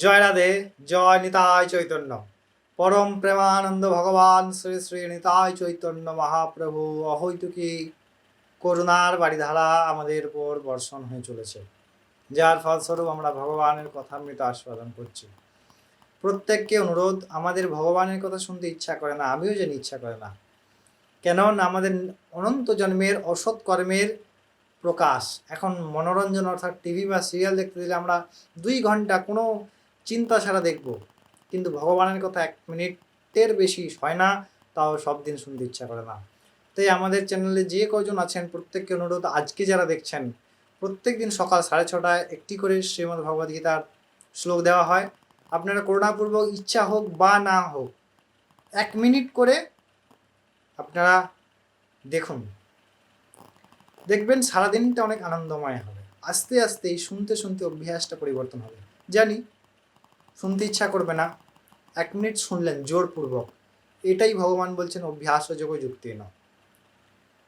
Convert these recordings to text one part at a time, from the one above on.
জয় রাধে জয় নিতাই চৈতন্য। পরম প্রেমানন্দ ভগবান শ্রী শ্রী নিতাই চৈতন্য মহাপ্রভু, অহৈতুকী করুণার বাড়িধারা আমাদের উপর বর্ষণ হয়ে চলেছে। যার ফলস্বরূপ আমরা ভগবানের কথা মৃত আস্বাদন করছি। প্রত্যেককে অনুরোধ, আমাদের ভগবানের কথা শুনতে ইচ্ছা করে না, আমিও জানি ইচ্ছা করে না। কেন আমাদের অনন্ত জন্মের অসৎ কর্মের প্রকাশ। এখন মনোরঞ্জন অর্থাৎ টিভি বা সিরিয়াল দেখতে দিলে আমরা দুই ঘণ্টা কোনো চিন্তা ছাড়া দেখব। কিন্তু ভগবানের কথা এক মিনিটের বেশি হয় না, তাও সব দিন শুনতে ইচ্ছা করে না। তাই আমাদের চ্যানেলে যে কজন আছেন, প্রত্যেককে অনুরোধ, আজকে যারা দেখছেন, প্রত্যেক দিন সকাল সাড়ে ছটায় একটি করে শ্রীমদ্ ভগবদ্গীতার শ্লোক দেওয়া হয়। আপনারা করুণাপূর্বক ইচ্ছা হোক বা না হোক, এক মিনিট করে আপনারা দেখুন। দেখবেন সারাদিনটা অনেক আনন্দময় হবে। আস্তে আস্তে এই শুনতে শুনতে অভ্যাসটা পরিবর্তন হবে। জানি শুনতে ইচ্ছা করবে না। এক মিনিট শুনলেন, জোরপূর্বক। এটাই ভগবান বলছেন, অভ্যাস যোগ যুক্তি ন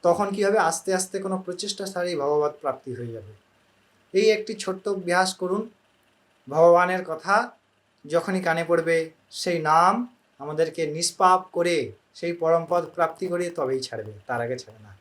তখন কি হবে? আস্তে আস্তে কোনো প্রচেষ্টা ছাড়াই ভগবত প্রাপ্তি হয়ে যাবে। এই একটি ছোট্ট অভ্যাস করুন। ভগবানের কথা যখনই কানে পড়বে, সেই নাম আমাদেরকে নিষ্পাপ করে, সেই পরমপদ প্রাপ্তি করে তবেই ছাড়বে, তার আগে ছাড়বে না।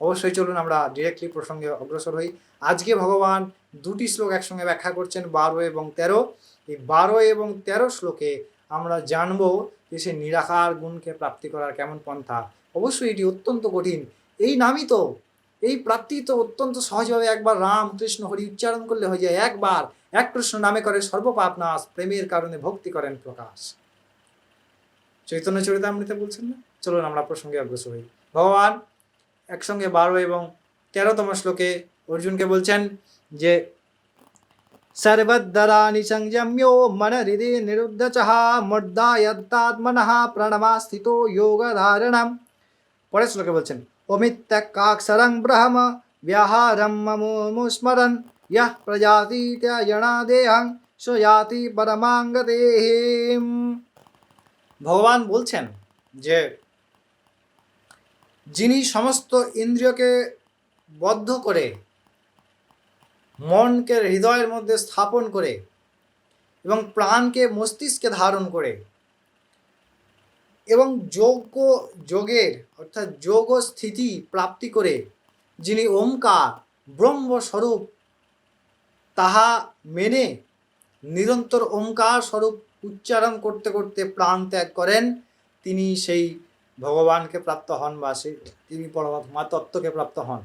অবশ্যই চলুন আমরা ডিরেক্টলি প্রসঙ্গে অগ্রসর হই। আজকে ভগবান দুটি শ্লোক একসঙ্গে ব্যাখ্যা করছেন, বারো এবং তেরো। এই বারো এবং তেরো শ্লোকে আমরা জানব যে সে নিরাকার গুণকে প্রাপ্তি করার কেমন পন্থা। অবশ্যই এটি অত্যন্ত কঠিন। এই নামই তো, এই প্রাপ্তি তো অত্যন্ত সহজভাবে একবার রাম কৃষ্ণ হরি উচ্চারণ করলে হয়ে যায় একবার। এক কৃষ্ণ নামে করে সর্বপাপ নাশ প্রেমের কারণে ভক্তি করেন প্রকাশ। চৈতন্য চরিতামৃতে বলছেন না? চলুন আমরা প্রসঙ্গে অগ্রসর হই। ভগবান একসঙ্গে বারো এবং তেরোতম শ্লোকে অর্জুনকে বলছেন যে নিরুদ্ধ চহা মর্দায়ত্তাত্মনঃ প্রণমা স্থিত যোগ ধারণম পরের শ্লোকে বলছেন অমিত্যকাক্ষরং ব্রহ্ম ব্যাহারম মমুস্মরণ ইহ প্রজাতিত্যয়ণাদেহং সয়াতি পরমাঙ্গদেহিম ভগবান বলছেন যে যিনি সমস্ত ইন্দ্রিয়কে বদ্ধ করে মনকে হৃদয়ের মধ্যে স্থাপন করে এবং প্রাণকে মস্তিষ্কে ধারণ করে। এবং যোগ্য যোগের অর্থাৎ যোগ স্থিতি প্রাপ্তি করে যিনি ওমকার ব্রহ্মস্বরূপ, তাহা মেনে নিরন্তর ওমকার স্বরূপ উচ্চারণ করতে করতে প্রাণ ত্যাগ করেন। তিনি সেই ভগবানকে প্রাপ্ত হন বা সেই তিনি পরমাত্মা, তত্ত্বকে প্রাপ্ত হন।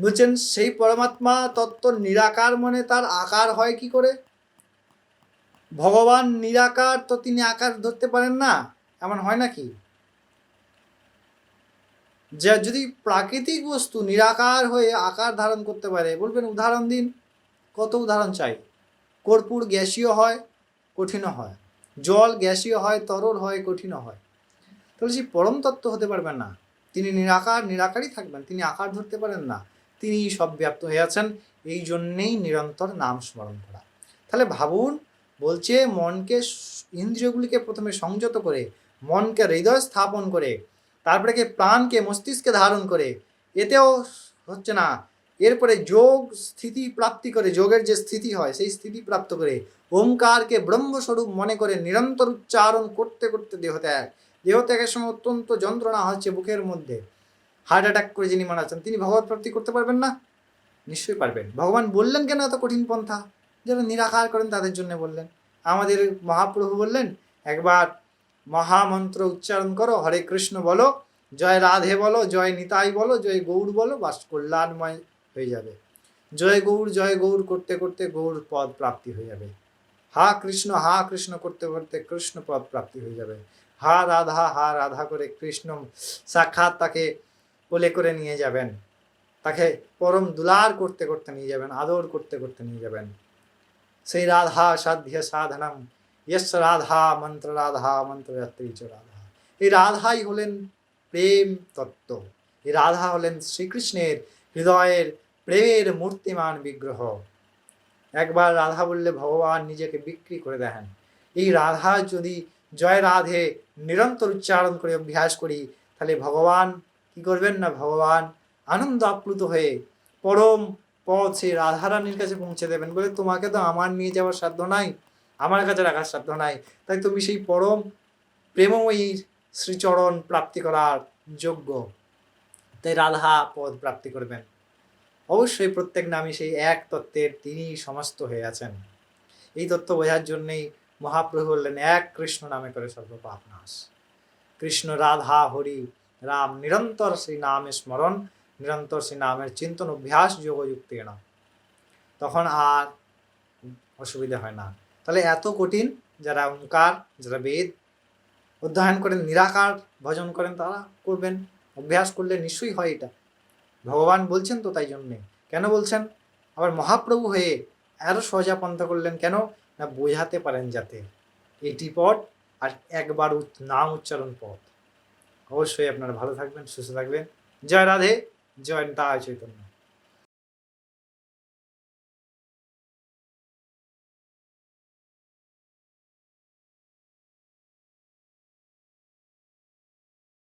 বলছেন, সেই পরমাত্মা তত্ত্ব নিরাকার মনে তার আকার হয় কি করে? ভগবান নিরাকার তো তিনি আকার ধরতে পারেন না, এমন হয় নাকি? যে যদি প্রাকৃতিক বস্তু নিরাকার হয়ে আকার ধারণ করতে পারে, বলবেন উদাহরণ দিন, কত উদাহরণ চাই? কর্পূর গ্যাসীয় হয়, কঠিনও হয়। জল গ্যাসীয় হয়, তরল হয়, কঠিনও হয়। তাহলে সেই পরম তত্ত্ব হতে পারবেন না। তিনি নিরাকার, নিরাকারই থাকবেন, তিনি আকার ধরতে পারেন না। তিনি সব ব্যাপ্ত হয়ে আছেন, এই জন্যেই নিরন্তর নাম স্মরণ করা। তাহলে ভাবুন, বলছে মনকে ইন্দ্রিয়গুলিকে প্রথমে সংযত করে, মনকে হৃদয় স্থাপন করে, তারপরে কি প্রাণকে মস্তিষ্কে ধারণ করে, এতেও হচ্ছে না, এরপরে যোগ স্থিতি প্রাপ্তি করে, যোগের যে স্থিতি হয়, সেই স্থিতি প্রাপ্ত করে, ওমকারকে ব্রহ্মস্বরূপ মনে করে নিরন্তর উচ্চারণ করতে করতে দেহ ত্যাগ দেহ ত্যাগের সময় অত্যন্ত যন্ত্রণা হচ্ছে বুকের মধ্যে। হার্ট অ্যাটাক করে যিনি মারা যাচ্ছেন, তিনি ভগবত প্রাপ্তি করতে পারবেন না? নিশ্চয়ই পারবেন। ভগবান বললেন কেন এত কঠিন পন্থা? যারা নিরাকার করেন তাদের জন্য বললেন। আমাদের মহাপ্রভু বললেন, একবার মহামন্ত্র উচ্চারণ করো, হরে কৃষ্ণ বলো, জয় রাধে বলো, জয় নিতাই বলো, জয় গৌর বলো, বাস কল্যাণময় হয়ে যাবে। জয় গৌর জয় গৌর করতে করতে গৌর পদ প্রাপ্তি হয়ে যাবে। হা কৃষ্ণ হা কৃষ্ণ করতে করতে কৃষ্ণ পদ প্রাপ্তি হয়ে যাবে। হা রাধা হা রাধা করে কৃষ্ণ সাক্ষাৎ তাকে কোলে করে নিয়ে যাবেন। তাকে পরম দুলার করতে করতে নিয়ে যাবেন, আদর করতে করতে নিয়ে যাবেন। সেই রাধা সাধ্য সাধনম ইয়স রাধা মন্ত্র রাধা মন্ত্র চ রাধা। এই রাধাই হলেন প্রেম তত্ত্ব। এই রাধা হলেন শ্রীকৃষ্ণের হৃদয়ের প্রেমের মূর্তিমান বিগ্রহ। একবার রাধা বললে, ভগবান নিজেকে বিক্রি করে দেখেন এই রাধা যদি জয় রাধে নিরন্তর উচ্চারণ করে অভ্যাস করি, তাহলে ভগবান কি করবেন না, ভগবান? আনন্দ আপ্লুত হয়ে পরম পথ সেই রাধারানীর কাছে পৌঁছে দেবেন বলে তোমাকে তো আমার নিয়ে যাওয়ার সাধ্য নাই, আমার কাছে রাখার সাধ্য নাই। তাই তুমি সেই পরম প্রেমময়ীর শ্রীচরণ প্রাপ্তি করার যোগ্য। তাই রাধা পদ প্রাপ্তি করবেন। অবশ্যই প্রত্যেক নামই সেই এক তত্ত্বের তিনি সমস্ত হয়ে আছেন। এই তত্ত্ব বোঝার জন্যেই মহাপ্রভু বললেন, এক কৃষ্ণ নামে করে সর্বপাপ নাশ। কৃষ্ণ, রাধা, হরি রাম নিরন্তর সেই নামে স্মরণ নিরন্তর সেই নামের চিন্তন অভ্যাস যোগযুক্তি না তখন আর অসুবিধা হয় না তাহলে এত কঠিন যারা ওঙ্কার যারা বেদ অধ্যয়ন করেন নিরাকার ভজন করেন তারা করবেন অভ্যাস করলে নিশ্চয়ই হয় এটা ভগবান বলছেন তো তাই জন্যে কেন বলছেন আবার মহাপ্রভু হয়ে আরও সহজা পন্থা করলেন কেন না বোঝাতে পারেন যাতে এটি পথ আর একবার নাম উচ্চারণ পথ অবশ্যই আপনারা ভালো থাকবেন সুস্থ থাকবেন। জয় রাধে জয় নিতাই চৈতন্য।